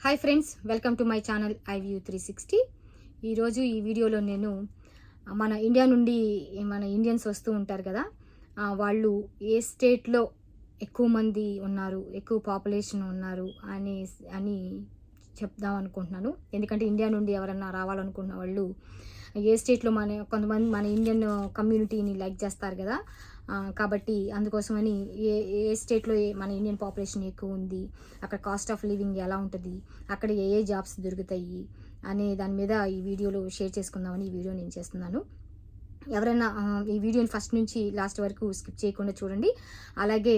Hi friends welcome to my channel iView three sixty ఈరోజు ఈ వీడియోలో నేను మన ఇండియా నుండి మన ఇండియన్స్ వస్తూ ఉంటారు కదా వాళ్ళు ఏ స్టేట్లో ఎక్కువ మంది ఉన్నారు ఎక్కువ పాపులేషన్ ఉన్నారు అని అని చెప్దాం అనుకుంటున్నాను. ఎందుకంటే ఇండియా నుండి ఎవరన్నా రావాలనుకున్న వాళ్ళు ఏ స్టేట్లో మన కొంతమంది మన ఇండియన్ కమ్యూనిటీని లైక్ చేస్తారు కదా కాబట్టి అందుకోసమని ఏ ఏ స్టేట్లో ఏ- మన ఇండియన్ పాపులేషన్ ఎక్కువ ఉంది అక్కడ కాస్ట్ ఆఫ్ లివింగ్ ఎలా ఉంటుంది అక్కడ ఏ ఏ జాబ్స్ దొరుకుతాయి అనే దాని మీద ఈ వీడియోలో షేర్ చేసుకుందామని ఈ వీడియో నేను చేస్తున్నాను. ఎవరైనా ఈ వీడియోని ఫస్ట్ నుంచి లాస్ట్ వరకు స్కిప్ చేయకుండా చూడండి. అలాగే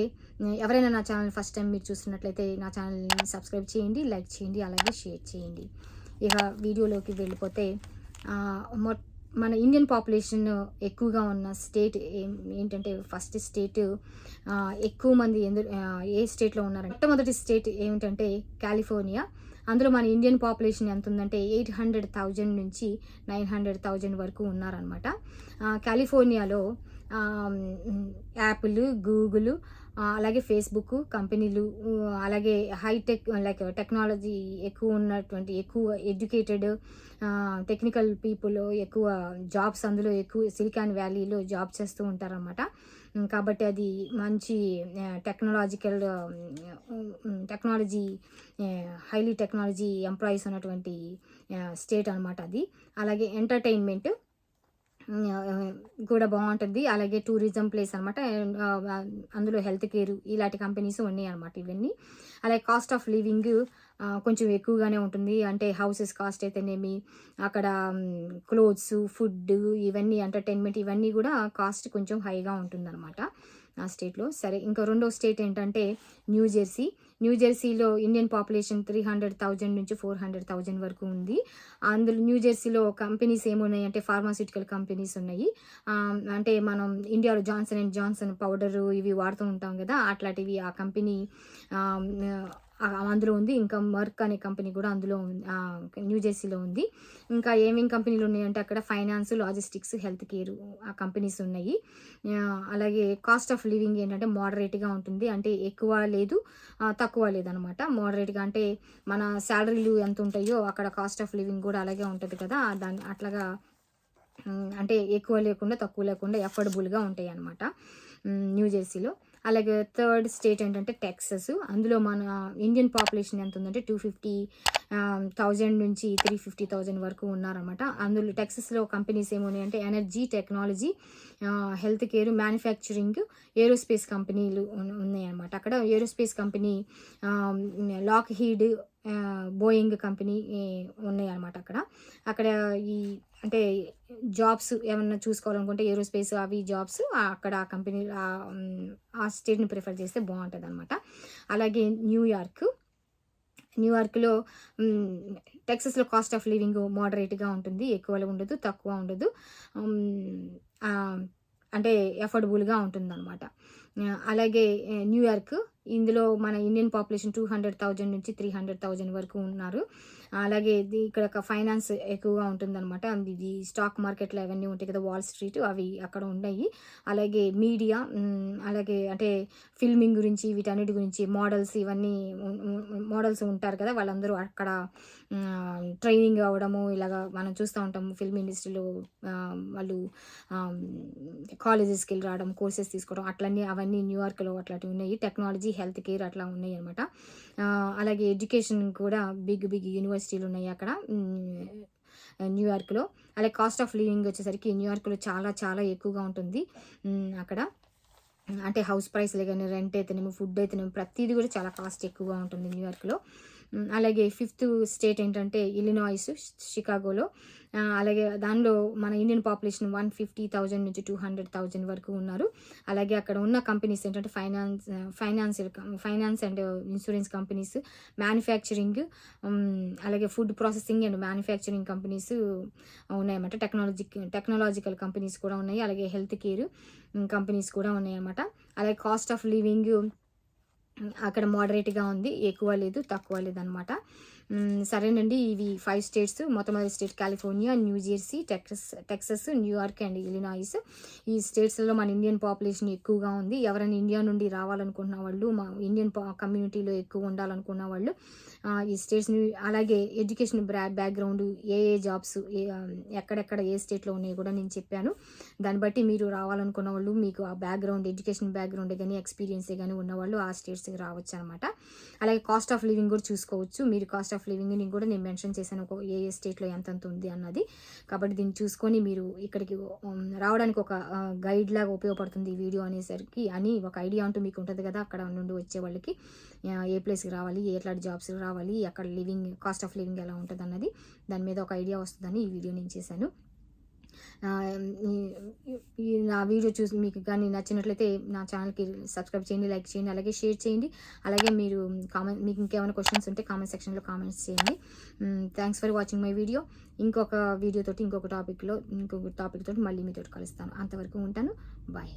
ఎవరైనా నా ఛానల్ ఫస్ట్ టైం మీరు చూస్తున్నట్లయితే నా ఛానల్ని సబ్స్క్రైబ్ చేయండి లైక్ చేయండి అలాగే షేర్ చేయండి. ఇక వీడియోలోకి వెళ్ళిపోతే మన ఇండియన్ పాపులేషన్ ఎక్కువగా ఉన్న స్టేట్ ఏం ఏంటంటే ఫస్ట్ స్టేట్ ఎక్కువ మంది ఎందు ఏ స్టేట్లో ఉన్నారంటే మొట్టమొదటి స్టేట్ ఏమిటంటే కాలిఫోర్నియా అందులో మన ఇండియన్ పాపులేషన్ ఎంత ఉందంటే ఎయిట్ హండ్రెడ్ థౌజండ్ నుంచి నైన్ హండ్రెడ్ థౌజండ్ వరకు ఉన్నారనమాట కాలిఫోర్నియాలో యాపిల్ గూగుల్ అలాగే ఫేస్బుక్ కంపెనీలు అలాగే హైటెక్ లైక్ టెక్నాలజీ ఎక్కువ ఉన్నటువంటి ఎక్కువ ఎడ్యుకేటెడ్ టెక్నికల్ పీపుల్ ఎక్కువ జాబ్స్ అందులో ఎక్కువ సిలికాన్ వ్యాలీలో జాబ్ చేస్తూ ఉంటారన్నమాట. కాబట్టి అది మంచి technological technology highly technology employees ఉన్నటువంటి స్టేట్ అనమాట అది. అలాగే ఎంటర్టైన్మెంట్ కూడా బాగుంటుంది. అలాగే టూరిజం ప్లేస్ అనమాట అందులో హెల్త్ కేర్ ఇలాంటి కంపెనీస్ ఉన్నాయి అనమాట ఇవన్నీ. అలాగే కాస్ట్ ఆఫ్ లివింగ్ కొంచెం ఎక్కువగానే ఉంటుంది. అంటే హౌసెస్ కాస్ట్ అయితేనేమి అక్కడ క్లోత్స్ ఫుడ్ ఇవన్నీ ఎంటర్టైన్మెంట్ ఇవన్నీ కూడా కాస్ట్ కొంచెం హైగా ఉంటుందన్నమాట. ఆ స్టేట్లో. సరే ఇంకా రెండో స్టేట్ ఏంటంటే New Jersey. New జెర్సీలో Indian population three hundred thousand నుంచి ఫోర్ హండ్రెడ్ థౌజండ్ వరకు ఉంది. అందులో న్యూ జెర్సీలో కంపెనీస్ ఏమున్నాయి అంటే ఫార్మాసిటికల్ కంపెనీస్ ఉన్నాయి. అంటే మనం ఇండియాలో జాన్సన్ అండ్ జాన్సన్ పౌడరు ఇవి వాడుతూ ఉంటాం కదా అట్లాంటివి ఆ కంపెనీ అందులో ఉంది. ఇంకా మర్క్ అనే కంపెనీ కూడా అందులో ఉంది. న్యూ జెర్సీలో ఉంది. ఇంకా ఏమేం కంపెనీలు ఉన్నాయంటే అక్కడ ఫైనాన్స్ లాజిస్టిక్స్ హెల్త్ కేర్ ఆ కంపెనీస్ ఉన్నాయి. అలాగే కాస్ట్ ఆఫ్ లివింగ్ ఏంటంటే మోడరేట్గా ఉంటుంది. అంటే ఎక్కువ లేదు తక్కువ లేదనమాట. మోడరేట్గా అంటే మన శాలరీలు ఎంత ఉంటాయో అక్కడ కాస్ట్ ఆఫ్ లివింగ్ కూడా అలాగే ఉంటుంది కదా. దాన్ని అట్లాగా అంటే ఎక్కువ లేకుండా తక్కువ లేకుండా ఎఫర్డబుల్గా ఉంటాయి అన్నమాట న్యూ జెర్సీలో అలాగే థర్డ్ స్టేట్ ఏంటంటే టెక్సస్. అందులో మన ఇండియన్ పాపులేషన్ ఎంత ఉందంటే టూ ఫిఫ్టీ థౌజండ్ నుంచి త్రీ ఫిఫ్టీ థౌజండ్ వరకు ఉన్నారన్నమాట. అందులో టెక్సస్లో కంపెనీస్ ఏమున్నాయి అంటే energy technology health care manufacturing aerospace కంపెనీలు ఉన్నాయన్నమాట. అక్కడ aerospace company Lockheed Boeing company ఉన్నాయన్నమాట అక్కడ. అక్కడ ఈ అంటే జాబ్స్ ఏమన్నా చూసుకోవాలనుకుంటే ఏరోస్పేస్ అవి జాబ్స్ అక్కడ ఆ కంపెనీ ఆ- ఆ స్టేట్ని ప్రిఫర్ చేస్తే బాగుంటుంది అనమాట అలాగే న్యూయార్క్ న్యూయార్క్లో టెక్సస్లో కాస్ట్ ఆఫ్ లివింగ్ మోడరేట్గా ఉంటుంది ఎక్కువ ఉండదు తక్కువ ఉండదు అంటే ఎఫోర్డబుల్గా ఉంటుంది అనమాట అలాగే న్యూయార్క్ ఇందులో మన Indian population two hundred thousand నుంచి త్రీ హండ్రెడ్ థౌజండ్ వరకు ఉన్నారు. అలాగే ఇది ఇక్కడ ఒక ఫైనాన్స్ ఎక్కువగా ఉంటుందన్నమాట. ఇది స్టాక్ మార్కెట్లో అవన్నీ ఉంటాయి కదా వాల్ స్ట్రీట్ అవి అక్కడ ఉన్నాయి. అలాగే మీడియా అలాగే అంటే ఫిల్మింగ్ గురించి వీటన్నిటి గురించి మోడల్స్ ఇవన్నీ మోడల్స్ ఉంటారు కదా వాళ్ళందరూ అక్కడ ట్రైనింగ్ అవ్వడము ఇలాగా మనం చూస్తూ ఉంటాము ఫిల్మ్ ఇండస్ట్రీలో వాళ్ళు కాలేజెస్కి వెళ్ళి రావడం కోర్సెస్ తీసుకోవడం అట్లన్నీ అవన్నీ న్యూయార్క్లో అట్లాంటివి ఉన్నాయి. టెక్నాలజీ హెల్త్ కేర్ అట్లా ఉన్నాయి అనమాట అలాగే ఎడ్యుకేషన్ కూడా బిగ్ బిగ్ యూనివర్సిటీలు ఉన్నాయి అక్కడ న్యూయార్క్లో అలాగే కాస్ట్ ఆఫ్ లివింగ్ వచ్చేసరికి న్యూయార్క్లో చాలా చాలా ఎక్కువగా ఉంటుంది అక్కడ. అంటే హౌస్ ప్రైస్లు కానీ రెంట్ అయితేనేమో ఫుడ్ అయితేనేమో ప్రతిదీ కూడా చాలా కాస్ట్ ఎక్కువగా ఉంటుంది న్యూయార్క్లో అలాగే ఫిఫ్త్ స్టేట్ ఏంటంటే ఇలినాయిస్ షికాగోలో. అలాగే దానిలో మన Indian population one fifty thousand నుంచి టూ హండ్రెడ్ థౌజండ్ వరకు ఉన్నారు. అలాగే అక్కడ ఉన్న కంపెనీస్ ఏంటంటే finance financial finance and insurance companies manufacturing అలాగే food processing and manufacturing companies ఉన్నాయన్నమాట. టెక్నాలజీ టెక్నాలజికల్ కంపెనీస్ కూడా ఉన్నాయి. అలాగే హెల్త్ కేర్ కంపెనీస్ కూడా ఉన్నాయన్నమాట. అలాగే కాస్ట్ ఆఫ్ లివింగ్ అక్కడ మోడరేట్గా ఉంది ఎక్కువ లేదు తక్కువ లేదు అనమాట సరేనండి. ఇవి ఫైవ్ స్టేట్స్. మొట్టమొదటి state California New Jersey Texas Texas New York and Illinois. ఈ స్టేట్స్లో మన ఇండియన్ పాపులేషన్ ఎక్కువగా ఉంది. ఎవరైనా ఇండియా నుండి రావాలనుకున్న వాళ్ళు మా ఇండియన్ కమ్యూనిటీలో ఎక్కువ ఉండాలనుకున్న వాళ్ళు ఈ స్టేట్స్ని అలాగే ఎడ్యుకేషన్ బ్రా బ్యాక్గ్రౌండ్ ఏ ఏ జాబ్స్ ఏ ఎక్కడెక్కడ ఏ స్టేట్లో ఉన్నాయో కూడా నేను చెప్పాను. దాన్ని బట్టి మీరు రావాలనుకున్న వాళ్ళు మీకు ఆ బ్యాక్గ్రౌండ్ ఎడ్యుకేషన్ బ్యాక్గ్రౌండ్ కానీ ఎక్స్పీరియన్స్ కానీ ఉన్నవాళ్ళు ఆ స్టేట్స్కి రావచ్చు అనమాట అలాగే కాస్ట్ ఆఫ్ లివింగ్ కూడా చూసుకోవచ్చు. మీరు కాస్ట్ ఆఫ్ లివింగ్ని కూడా నేను మెన్షన్ చేశాను. ఒక ఏ ఏ స్టేట్లో ఎంతంత ఉంది అన్నది. కాబట్టి దీన్ని చూసుకొని మీరు ఇక్కడికి రావడానికి ఒక గైడ్ లాగా ఉపయోగపడుతుంది ఈ వీడియో అనేసరికి అని ఒక ఐడియా అంటూ మీకు ఉంటుంది కదా అక్కడ నుండి వచ్చే వాళ్ళకి. ఏ ప్లేస్కి రావాలి ఎట్లాంటి జాబ్స్ రావాలి అక్కడ లివింగ్ కాస్ట్ ఆఫ్ లివింగ్ ఎలా ఉంటుంది అన్నది దాని మీద ఒక ఐడియా వస్తుందని ఈ వీడియో నేను చేశాను. నా వీడియో చూసి మీకు కానీ నచ్చినట్లయితే నా ఛానల్కి సబ్స్క్రైబ్ చేయండి లైక్ చేయండి అలాగే షేర్ చేయండి. అలాగే మీరు కామెంట్ మీకు ఇంకేమైనా క్వశ్చన్స్ ఉంటే కామెంట్ సెక్షన్లో కామెంట్స్ చేయండి. Thanks for watching my video ఇంకొక వీడియోతోటి ఇంకొక టాపిక్లో ఇంకొక టాపిక్ తోటి మళ్ళీ మీతో కలుస్తాను. అంతవరకు ఉంటాను. బాయ్